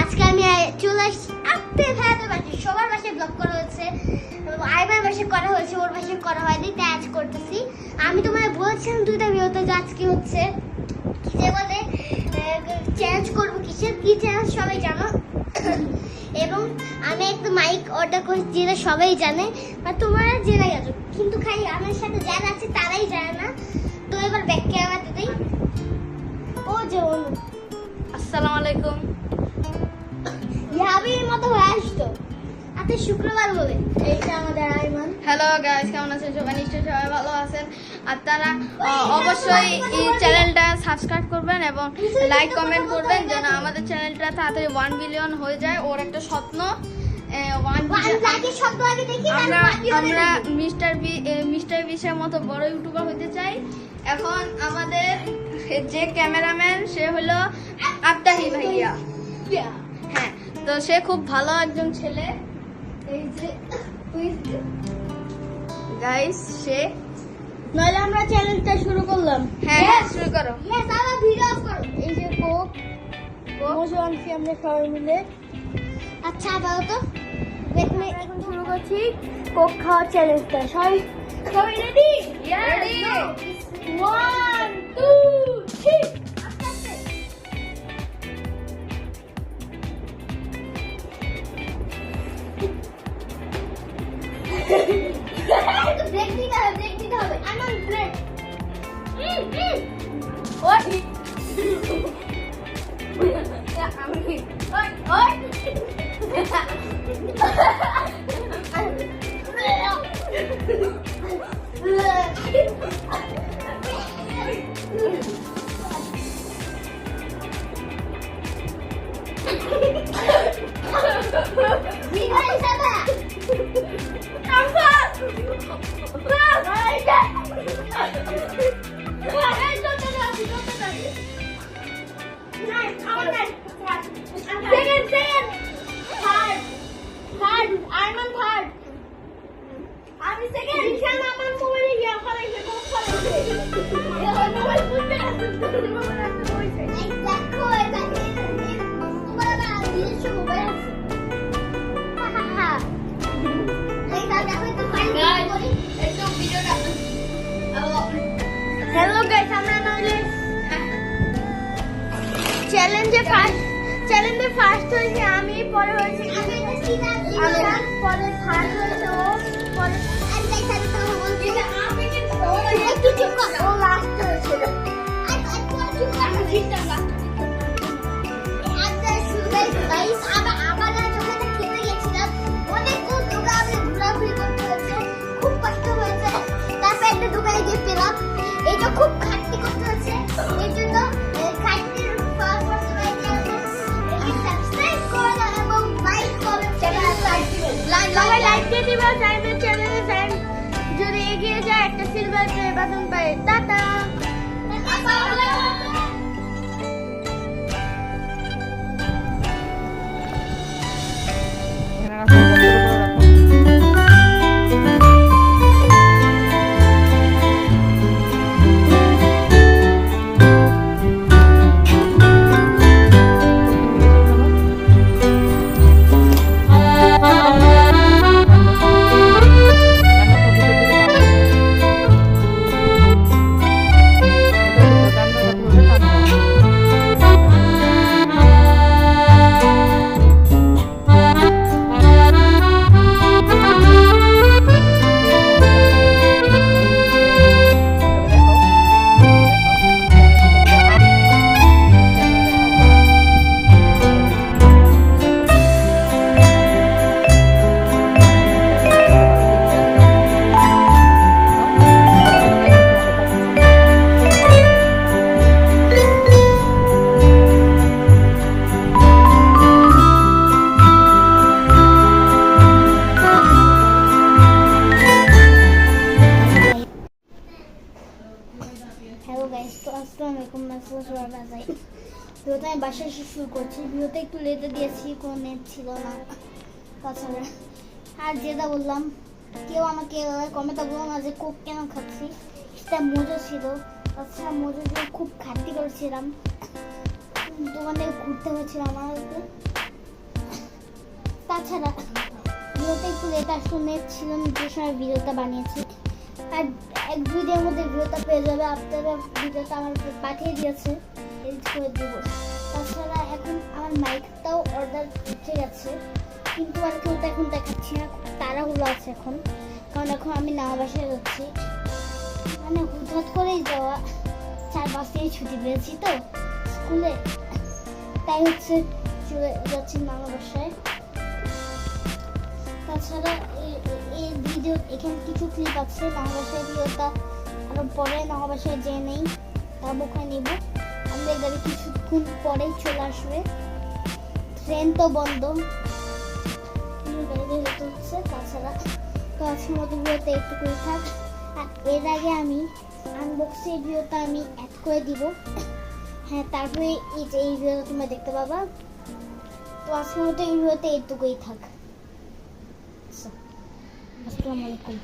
আজকে আমি চলে আসছি আপনি ভাইয়াদের সবার বাসায় ব্লগ করা ওর বাসায় করা হয়নি আমি তোমায় বলছিলাম দুইটা যে আজকে হচ্ছে কি যে বলে চেঞ্জ করব কিসের, কি চেঞ্জ সবাই জানো? এবং আমি একটা মাইক অর্ডার করেছি, যেটা সবাই জানে আর তোমরা জেনে গেছো। কিন্তু খাই আমার সাথে যারা আছে, তারাই জানে না। তো এবার ব্যাক আসসালামু আলাইকুম। ইয়াবির মতো হয়ে আসতো আজকে শুক্রবার বলে এইটা আমাদের আইমান হ্যালো গাইস কেমন আছেন সবাই? নিশ্চয়ই সবাই ভালো আছেন। আর তারা অবশ্যই এই চ্যানেলটা সাবস্ক্রাইব করবেন এবং লাইক কমেন্ট করবেন যেন আমাদের চ্যানেলটা তাড়াতাড়ি ওয়ান বিলিয়ন হয়ে যায়। ওর একটা স্বপ্ন আমরা আমরা মিস্টার বি মিস্টার বিশের মতো বড় ইউটিউবার হতে চাই। এখন আমাদের যে ক্যামেরাম্যান সে হলো আফতাহি ভাইয়া। হ্যাঁ তো সে খুব ভালো একজন ছেলে। এই যে গাইস সে নইলে আমরা চ্যালেঞ্জটা শুরু করলাম। হ্যাঁ হ্যাঁ শুরু করো। হ্যাঁ দাদা ভিডিও অফ করো। এই যে কোক মোজো আনছি আমরা সবাই মিলে। আচ্ছা দাদা তো দেখুন এখন শুরু করছি। কোক খাওয়ার চ্যালেঞ্জটা সবাই সবাই ready ready 1 2 Cheers. Hello guys আমরা নইলে চ্যালেঞ্জে ফার্স্ট চ্যালেঞ্জে ফার্স্ট হয়েছে আমি পরে হয়েছে আমি পরে থার্ড হয়েছে ও পরে ও লাস্ট হয়েছে। আমি জিততাম last আচ্ছা শুনে গাইস এটা খুব খাটনি করতে হচ্ছে এর জন্য খাটনির ফল ফল সবাইকে সাবস্ক্রাইব করে এবং লাইক কমেন্ট চ্যানেল লাইক দিবেন সবাই লাইক দিয়ে দিবেন টাইমের চ্যানেলে যদি এগিয়ে যায় একটা সিলভার প্লে বাটন পায়। টাটা! আমি বাসায় এসে শুরু করছি। ভিডিওতে একটু লেটে দিয়েছি, কোনো নেট ছিল না। তাছাড়া আর যেটা বললাম, কেউ আমাকে কমেন্টে বলো না যে কোক কেন খাচ্ছি। সেটা মজা ছিল। তাছাড়া মজা ছিল, খুব খাটতি করেছিলাম। দোকানে ঘুরতে হয়েছিল আমার তাছাড়া ভিডিওটা একটু লেট আসলো, নেট ছিল না, যে সময় ভিডিওটা বানিয়েছি। আর এক দুই দিনের মধ্যে ভিডিওটা পেয়ে যাবে, আপনারা ভিডিওটা আমার পাঠিয়ে দিয়েছে। করে দেবো তাছাড়া এখন আমার মাইকটাও অর্ডার উঠে গেছে। কিন্তু আর কেউ তো এখন দেখাচ্ছি না তাড়াহুড়ো আছে এখন। কারণ এখন আমি নামা বাসায় যাচ্ছি। মানে হুটহাট করেই যাওয়া। চার পাঁচ থেকে ছুটি পেয়েছি তো স্কুলে। তাই হচ্ছে চলে যাচ্ছি নামা বাসায়। তাছাড়া এই- ভিডিও এখানে কিছু ক্লিপ আছে নামা বাসায় ভিডিওটা আরও পরে নামা বাসায় যেয়ে নেই। তারপর ওখানে নিব। আমাদের গাড়ি কিছুক্ষণ পরেই চলে আসবে। ট্রেন তো বন্ধ। গাড়িতে যেতে হচ্ছে তাছাড়া তো আজকের মতো ভিডিওতে একটুকুই থাক। আর এর আগে আমি আনবক্সিং ভিডিওটা আমি অ্যাড করে দিব। হ্যাঁ তারপরে এই যে এই ভিডিওটা তোমরা দেখতে পাবা। তো আজকের মতো এই ভিডিওতে এইটুকুই থাক। আচ্ছা, আসসালামু আলাইকুম।